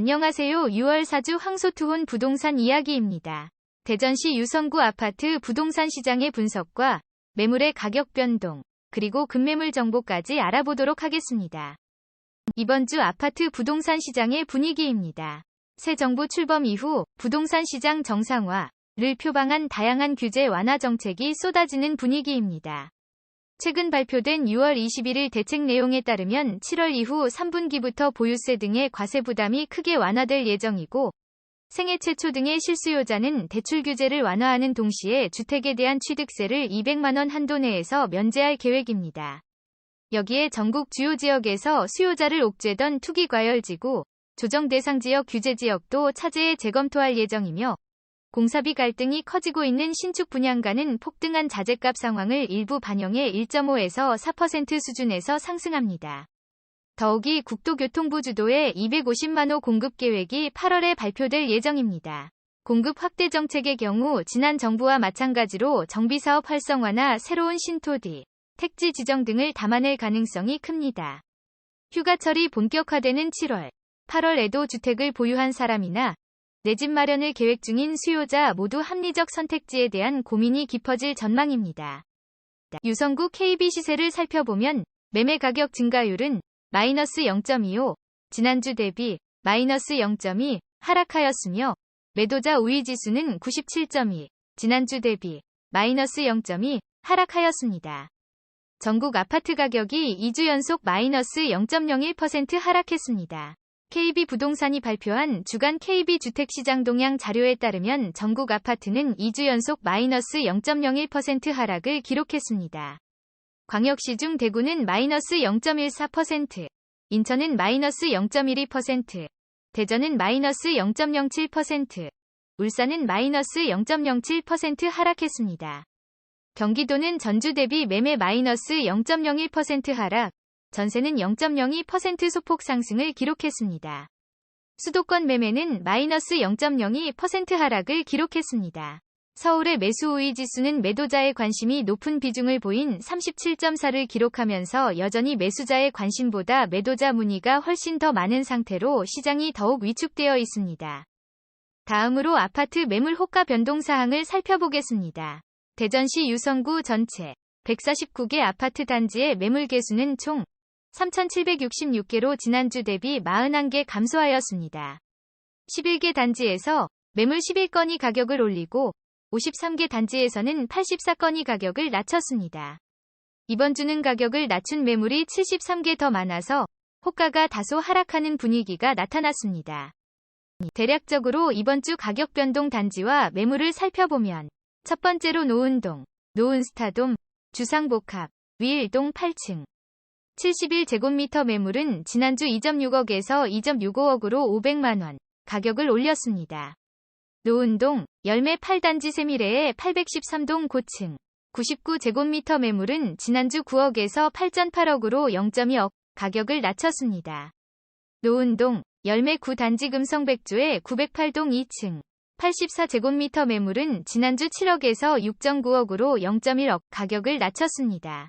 안녕하세요. 6월 4주 황소투혼 부동산 이야기입니다. 대전시 유성구 아파트 부동산 시장의 분석과 매물의 가격 변동, 그리고 급매물 정보까지 알아보도록 하겠습니다. 이번 주 아파트 부동산 시장의 분위기입니다. 새 정부 출범 이후 부동산 시장 정상화를 표방한 다양한 규제 완화 정책이 쏟아지는 분위기입니다. 최근 발표된 6월 21일 대책 내용에 따르면 7월 이후 3분기부터 보유세 등의 과세 부담이 크게 완화될 예정이고 생애 최초 등의 실수요자는 대출 규제를 완화하는 동시에 주택에 대한 취득세를 200만원 한도 내에서 면제할 계획입니다. 여기에 전국 주요 지역에서 수요자를 옥죄던 투기과열지구, 조정 대상 지역 규제 지역도 차제에 재검토할 예정이며 공사비 갈등이 커지고 있는 신축 분양가는 폭등한 자재값 상황을 일부 반영해 1.5에서 4% 수준에서 상승합니다. 더욱이 국토교통부 주도의 250만호 공급 계획이 8월에 발표될 예정입니다. 공급 확대 정책의 경우 지난 정부와 마찬가지로 정비사업 활성화나 새로운 신토지, 택지 지정 등을 담아낼 가능성이 큽니다. 휴가철이 본격화되는 7월, 8월에도 주택을 보유한 사람이나 내 집 마련을 계획 중인 수요자 모두 합리적 선택지에 대한 고민이 깊어질 전망입니다. 유성구 KB 시세를 살펴보면 매매 가격 증가율은 마이너스 0.25, 지난주 대비 마이너스 0.2 하락하였으며 매도자 우위 지수는 97.2, 지난주 대비 마이너스 0.2 하락하였습니다. 전국 아파트 가격이 2주 연속 마이너스 0.01% 하락했습니다. KB 부동산이 발표한 주간 KB 주택시장 동향 자료에 따르면 전국 아파트는 2주 연속 마이너스 0.01% 하락을 기록했습니다. 광역시 중 대구는 마이너스 0.14%, 인천은 마이너스 0.12%, 대전은 마이너스 0.07%, 울산은 마이너스 0.07% 하락했습니다. 경기도는 전주 대비 매매 마이너스 0.01% 하락, 전세는 0.02% 소폭 상승을 기록했습니다. 수도권 매매는 마이너스 0.02% 하락을 기록했습니다. 서울의 매수 우위 지수는 매도자의 관심이 높은 비중을 보인 37.4를 기록하면서 여전히 매수자의 관심보다 매도자 문의가 훨씬 더 많은 상태로 시장이 더욱 위축되어 있습니다. 다음으로 아파트 매물 호가 변동 사항을 살펴보겠습니다. 대전시 유성구 전체 149개 아파트 단지의 매물 개수는 총 3,766개로 지난주 대비 41개 감소하였습니다. 11개 단지에서 매물 11건이 가격을 올리고 53개 단지에서는 84건이 가격을 낮췄습니다. 이번 주는 가격을 낮춘 매물이 73개 더 많아서 호가가 다소 하락하는 분위기가 나타났습니다. 대략적으로 이번 주 가격 변동 단지와 매물을 살펴보면 첫 번째로 노은동, 노은스타돔, 주상복합, 위일동 8층, 71제곱미터 매물은 지난주 2.6억에서 2.65억으로 500만원 가격을 올렸습니다. 노은동, 열매 8단지 세미래의 813동 고층, 99제곱미터 매물은 지난주 9억에서 8.8억으로 0.2억 가격을 낮췄습니다. 노은동, 열매 9단지 금성백조의 908동 2층, 84제곱미터 매물은 지난주 7억에서 6.9억으로 0.1억 가격을 낮췄습니다.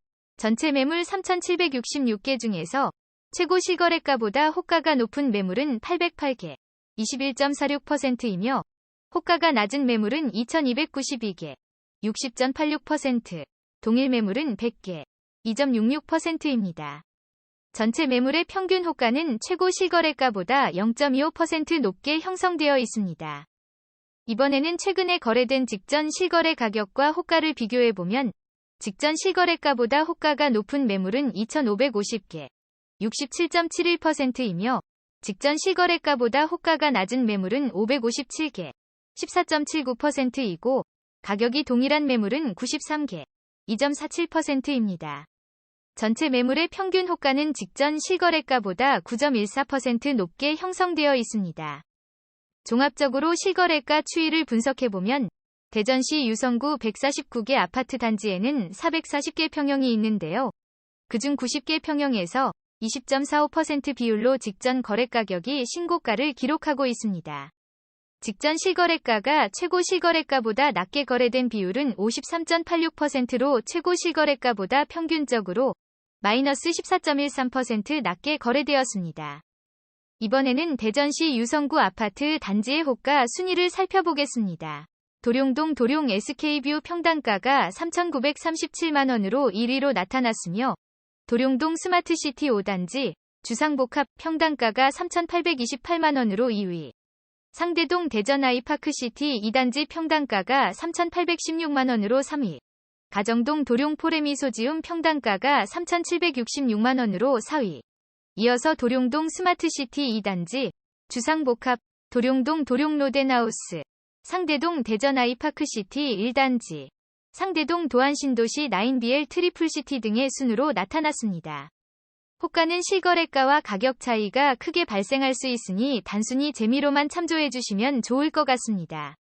전체 매물 3,766개 중에서 최고 실거래가보다 호가가 높은 매물은 808개, 21.46%이며 호가가 낮은 매물은 2,292개, 60.86%, 동일 매물은 100개, 2.66%입니다. 전체 매물의 평균 호가는 최고 실거래가보다 0.25% 높게 형성되어 있습니다. 이번에는 최근에 거래된 직전 실거래 가격과 호가를 비교해보면 직전 실거래가보다 호가가 높은 매물은 2,550개, 67.71%이며 직전 실거래가보다 호가가 낮은 매물은 557개, 14.79%이고 가격이 동일한 매물은 93개, 2.47%입니다. 전체 매물의 평균 호가는 직전 실거래가보다 9.14% 높게 형성되어 있습니다. 종합적으로 실거래가 추이를 분석해보면 대전시 유성구 149개 아파트 단지에는 440개 평형이 있는데요. 그중 90개 평형에서 20.45% 비율로 직전 거래 가격이 신고가를 기록하고 있습니다. 직전 실거래가가 최고 실거래가보다 낮게 거래된 비율은 53.86%로 최고 실거래가보다 평균적으로 마이너스 14.13% 낮게 거래되었습니다. 이번에는 대전시 유성구 아파트 단지의 호가 순위를 살펴보겠습니다. 도룡동 도룡 SK뷰 평당가가 3,937만원으로 1위로 나타났으며 도룡동 스마트시티 5단지 주상복합 평당가가 3,828만원으로 2위. 상대동 대전 아이파크시티 2단지 평당가가 3,816만원으로 3위. 가정동 도룡 포레미소지움 평당가가 3,766만원으로 4위. 이어서 도룡동 스마트시티 2단지 주상복합 도룡동 도룡 로덴하우스 상대동 대전 아이파크시티 1단지, 상대동 도안신도시 9BL 트리플시티 등의 순으로 나타났습니다. 호가는 실거래가와 가격 차이가 크게 발생할 수 있으니 단순히 재미로만 참조해 주시면 좋을 것 같습니다.